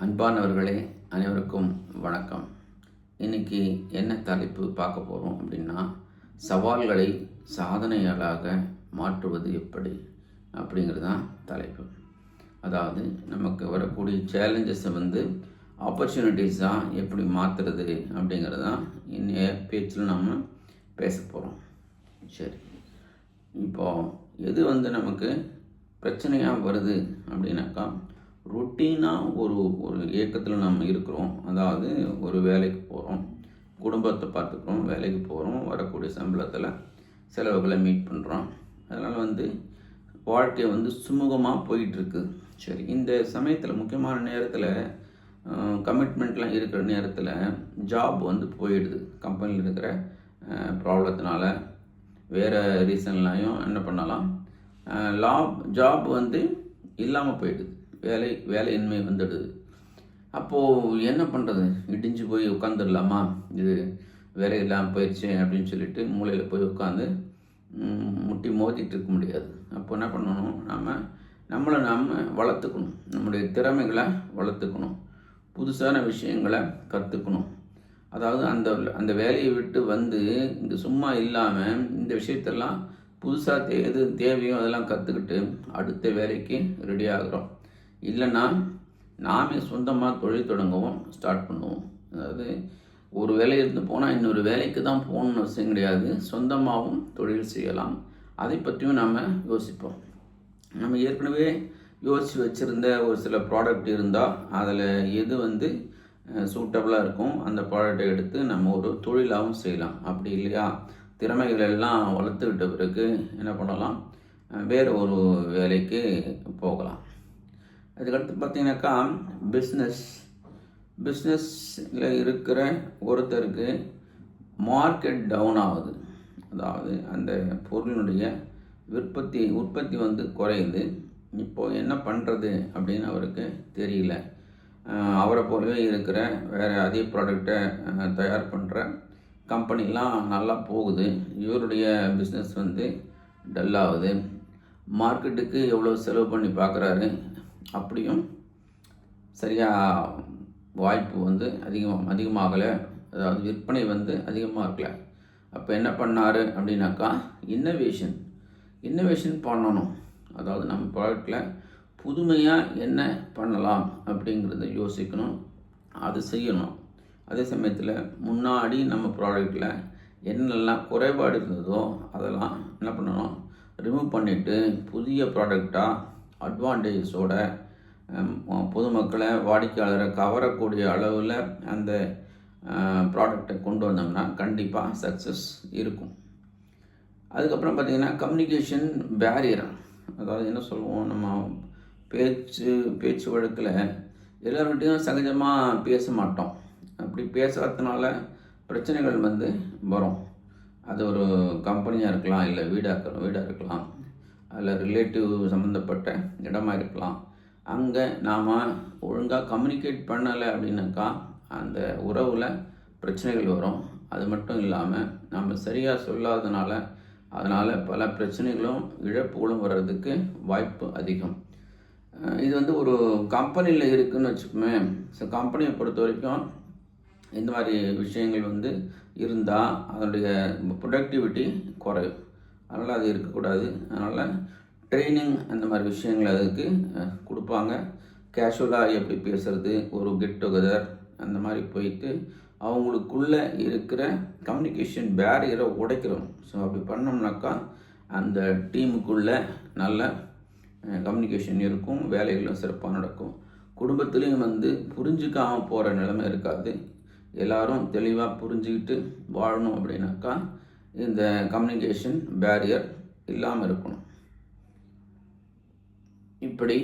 அன்பானவர்களே அனைவருக்கும் வணக்கம். இன்னைக்கு என்ன தலைப்பு பார்க்க போகிறோம் அப்படின்னா சவால்களை சாதனைகளாக மாற்றுவது எப்படி அப்படிங்கிறது தான் தலைப்பு. அதாவது நமக்கு வரக்கூடிய சேலஞ்சஸை வந்து ஆப்பர்ச்சுனிட்டிஸாக எப்படி மாற்றுறது அப்படிங்கிறது தான் இன்னைய பேச்சில் நம்ம பேச போகிறோம் சரி. இப்போ எது வந்து நமக்கு பிரச்சனையாக வருது அப்படின்னாக்கா ரொட்டீனாக ஒரு ஒரு இயக்கத்தில் நம்ம இருக்கிறோம். அதாவது ஒரு வேலைக்கு போகிறோம் குடும்பத்தை பார்த்துக்கிறோம் வேலைக்கு போகிறோம் வரக்கூடிய சம்பளத்தில் செலவுகளை மீட் பண்ணுறோம் அதனால் வந்து வாழ்க்கை வந்து சுமூகமாக போயிட்டுருக்கு. சரி இந்த சமயத்தில் முக்கியமான நேரத்தில் கமிட்மெண்ட்லாம் இருக்கிற நேரத்தில் ஜாப் வந்து போயிடுது. கம்பெனியில் இருக்கிற ப்ராப்ளத்தினால வேறு ரீசன்லையும் என்ன பண்ணலாம்? லாப் ஜாப் வந்து இல்லாமல் போயிடுது. வேலை வேலையின்மை வந்துடுது. அப்போது என்ன பண்ணுறது இடிஞ்சு போய் உட்காந்துடலாமா இது வேலை இல்லாமல் போயிடுச்சு அப்படின்னு சொல்லிட்டு மூலையில் போய் உட்காந்து முட்டி மோதிட்டு இருக்க முடியாது. அப்போ என்ன பண்ணணும்? நம்ம நம்மளை நாம் வளர்த்துக்கணும். நம்முடைய திறமைகளை வளர்த்துக்கணும். புதுசான விஷயங்களை கற்றுக்கணும் அதாவது அந்த அந்த வேலையை விட்டு வந்து இங்கே சும்மா இல்லாமல் இந்த விஷயத்தெல்லாம் புதுசாக தே எது தேவையோ அதெல்லாம் கற்றுக்கிட்டு அடுத்த வேலைக்கு ரெடி ஆகிறோம். இல்லைன்னா நாமே சொந்தமாக தொழில் தொடங்கவும் ஸ்டார்ட் பண்ணுவோம். அதாவது ஒரு வேலை இருந்து போனால் இன்னொரு வேலைக்கு தான் போகணும்னு அவசியம் கிடையாது. சொந்தமாகவும் தொழில் செய்யலாம். அதை பற்றியும் நாம் யோசிப்போம். நம்ம ஏற்கனவே யோசித்து வச்சுருந்த ஒரு சில ப்ராடக்ட் இருந்தால் அதில் எது வந்து சூட்டபுளாக இருக்கும் அந்த ப்ராடக்டை எடுத்து நம்ம ஒரு தொழிலாகவும் செய்யலாம். அப்படி இல்லையா? திறமைகள் எல்லாம் வளர்த்துக்கிட்ட பிறகு என்ன பண்ணலாம்? வேறு ஒரு வேலைக்கு போகலாம். அதுக்கடுத்து பார்த்தீங்கன்னாக்கா பிஸ்னஸ் பிஸ்னஸில் இருக்கிற ஒருத்தருக்கு மார்க்கெட் டவுன் ஆகுது. அதாவது அந்த பொருளினுடைய விற்பத்தி உற்பத்தி வந்து குறையுது. இப்போது என்ன பண்ணுறது அப்படின்னு அவருக்கு தெரியல. அவரை போலவே இருக்கிற வேறு அதே ப்ராடக்டை தயார் பண்ணுற கம்பெனிலாம் நல்லா போகுது. இவருடைய பிஸ்னஸ் வந்து டல்லாகுது. மார்க்கெட்டுக்கு எவ்வளோ செலவு பண்ணி பார்க்குறாரு அப்படியும் சரியாக வாய்ப்பு வந்து அதிகமாக அதிகமாகலை. அதாவது விற்பனை வந்து அதிகமாக இருக்கல. அப்போ என்ன பண்ணார் அப்படின்னாக்கா இன்னோவேஷன் இன்னோவேஷன் பண்ணணும். அதாவது நம்ம ப்ராடக்டில் புதுமையாக என்ன பண்ணலாம் அப்படிங்கிறத யோசிக்கணும். அது செய்யணும். அதே சமயத்தில் முன்னாடி நம்ம ப்ராடக்டில் என்னெல்லாம் குறைபாடு இருந்ததோ அதெல்லாம் என்ன பண்ணணும்? ரிமூவ் பண்ணிவிட்டு புதிய ப்ராடக்டாக அட்வான்டேஜஸோட பொதுமக்களை வாடிக்கையாளரை கவரக்கூடிய அளவில் அந்த ப்ராடக்டை கொண்டு வந்தோம்னா கண்டிப்பாக சக்ஸஸ் இருக்கும். அதுக்கப்புறம் பார்த்திங்கன்னா கம்யூனிகேஷன் பேரியர் அதாவது என்ன சொல்லுவோம்? நம்ம பேச்சு பேச்சு வழக்கில் எல்லோருக்கிட்டையும் சகஜமாக பேச மாட்டோம். அப்படி பேசாததுனால பிரச்சனைகள் வந்து வரும். அது ஒரு கம்பெனியாக இருக்கலாம் இல்லை வீடாக வீடாக இருக்கலாம் அதில் ரிலேட்டிவ் சம்மந்தப்பட்ட இடமா இருக்கலாம். அங்கே நாம் ஒழுங்காக கம்யூனிகேட் பண்ணலை அப்படின்னாக்கா அந்த உறவில் பிரச்சனைகள் வரும். அது மட்டும் இல்லாமல் நம்ம சரியாக சொல்லாதனால அதனால் பல பிரச்சனைகளும் இழப்புகளும் வர்றதுக்கு வாய்ப்பு அதிகம். இது வந்து ஒரு கம்பெனியில் இருக்குதுன்னு வச்சுக்கோமே. ஸோ கம்பெனியை பொறுத்த வரைக்கும் இந்த மாதிரி விஷயங்கள் வந்து இருந்தால் அதனுடைய ப்ரொடக்டிவிட்டி குறையும். அதனால் அது இருக்கக்கூடாது. அதனால் ட்ரைனிங் அந்த மாதிரி விஷயங்கள் அதுக்கு கொடுப்பாங்க. கேஷுவலாக எப்படி பேசுகிறது ஒரு கெட் டுகெதர் அந்த மாதிரி போயிட்டு அவங்களுக்குள்ளே இருக்கிற கம்யூனிகேஷன் பேரியரை உடைக்கிறோம். ஸோ அப்படி பண்ணோம்னாக்கா அந்த டீமுக்குள்ளே நல்ல கம்யூனிகேஷன் இருக்கும் வேலைகளும் சிறப்பாக நடக்கும். குடும்பத்துலேயும் வந்து புரிஞ்சுக்காமல் போகிற நிலைமை இருக்காது. எல்லாரும் தெளிவாக புரிஞ்சுக்கிட்டு வாழணும் அப்படின்னாக்கா இந்த கம்யூனிகேஷன் பேரியர் இல்லாமல் இருக்கணும். இப்படி